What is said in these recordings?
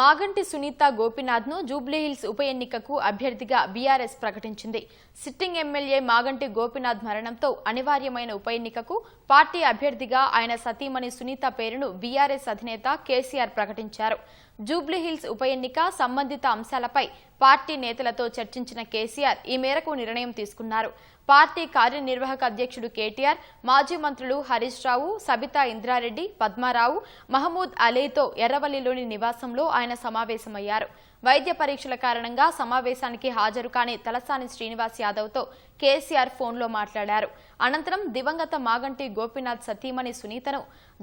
మాగంటి సునీత గోపినాథ్ను జూబ్లీహిల్స్ ఉప ఎన్నికకు అభ్యర్థిగా బీఆర్ఎస్ ప్రకటించింది. సిట్టింగ్ ఎమ్మెల్యే మాగంటి గోపినాథ్ మరణంతో అనివార్యమైన ఉప ఎన్నికకు పార్టీ అభ్యర్థిగా ఆయన సతీమణి సునీత పేరును బీఆర్ఎస్ అధినేత కేసీఆర్ ప్రకటించారు. జూబ్లీహిల్స్ ఉప ఎన్నిక సంబంధిత అంశాలపై పార్టీ నేతలతో చర్చించిన కేసీఆర్ ఈ మేరకు నిర్ణయం తీసుకున్నారు. పార్టీ కార్యనిర్వాహక అధ్యక్షుడు కేటీఆర్ మాజీ మంత్రులు హరీష్ రావు సబితా ఇంద్రారెడ్డి పద్మారావు మహమూద్ అలీతో ఎర్రవల్లిలోని నివాసంలో ఆయన సమావేశమయ్యారు. వైద్య పరీక్షల కారణంగా సమావేశానికి హాజరు కాని తలసాని శ్రీనివాస్ యాదవ్తో కేసీఆర్ ఫోన్లో మాట్లాడారు. అనంతరం దివంగత మాగంటి గోపీనాథ్ సతీమణి సునీతను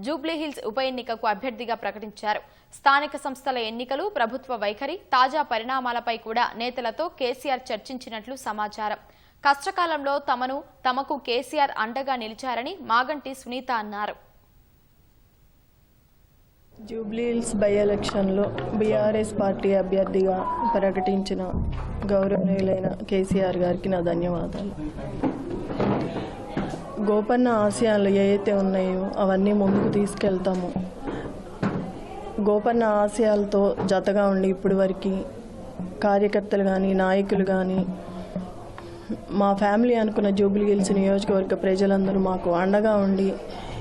జూబ్లీహిల్స్ ఉప ఎన్నికకు అభ్యర్థిగా ప్రకటించారు. స్థానిక సంస్థల ఎన్నికలు ప్రభుత్వ వైఖరి తాజా పరిణామాలపై కూడా నేతలతో కేసీఆర్ చర్చించినట్లు సమాచారం. కష్టకాలంలో తమను తమకు కేసీఆర్ అండగా నిలిచారని మాగంటి సునీత అన్నారు. జూబ్లీహిల్స్ బై ఎలక్షన్లో బీఆర్ఎస్ పార్టీ అభ్యర్థిగా ప్రకటించిన గౌరవనీయులైన కేసీఆర్ గారికి నా ధన్యవాదాలు. గోపన్న ఆశయాలు ఏవైతే ఉన్నాయో అవన్నీ ముందుకు తీసుకెళ్తాము. గోపన్న ఆశయాలతో జతగా ఉండి ఇప్పటి వరకు కార్యకర్తలు కానీ నాయకులు కానీ మా ఫ్యామిలీ అనుకున్న జూబ్లీహిల్స్ నియోజకవర్గ ప్రజలందరూ మాకు అండగా ఉండి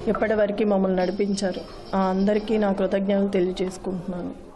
ఇప్పటివరకు మమ్మల్ని నడిపించారు. ఆ అందరికీ నా కృతజ్ఞతలు తెలియజేసుకుంటున్నాను.